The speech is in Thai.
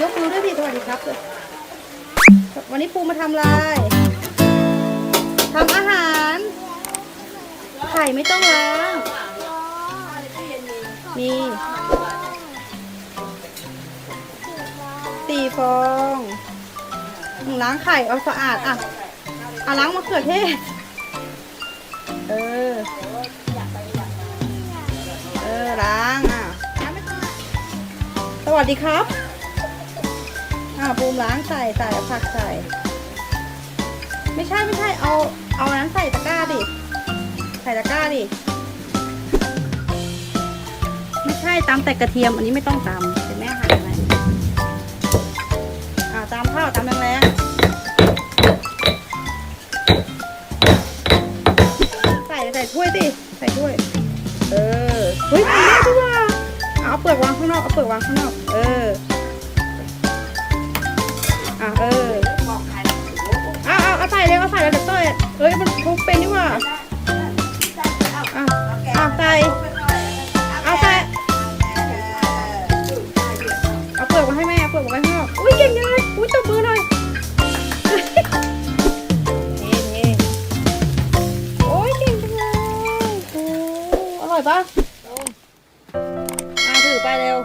ยกมือด้วยพี่สวัสดีครับ วันนี้ปูมาทำอะไรทำอาหาร ไข่ไม่ต้องล้างนี่ตีฟองล้างไข่เอาสะอาดอะเอาล้างมะเขือเทศ เออ เออล้างอะ สวัสดีครับ อ่าบูมล้างใส่ใส่ผักใส่ ไม่ใช่ไม่ใช่เอาเอาอันนั้นใส่ตะกร้าดิ ใส่ตะกร้าดิ ไม่ใช่ตำแต่กระเทียมอันนี้ไม่ต้องตำเป็นแม่หั่นอะไรอ่าตำข้าวตำแรงๆใส่ใส่ถ้วยดิ ใส่ถ้วย เออ เฮ้ยทำได้ด้วยว่ะเอาเปลือกวางข้างนอก เอาเปลือกวางข้างนอก เออ เฮ้ยมันทุกเป็นนี่หว่าอะอะใส่เอาใส่เอาเปลือกมาให้แม่เปลือกมาให้พ่ออุ้ยเก่งจังเลอุ้ยตบมือหน่อยโอ้ยเก่งจังเลยอร่อยปะอะถือไปเร็ว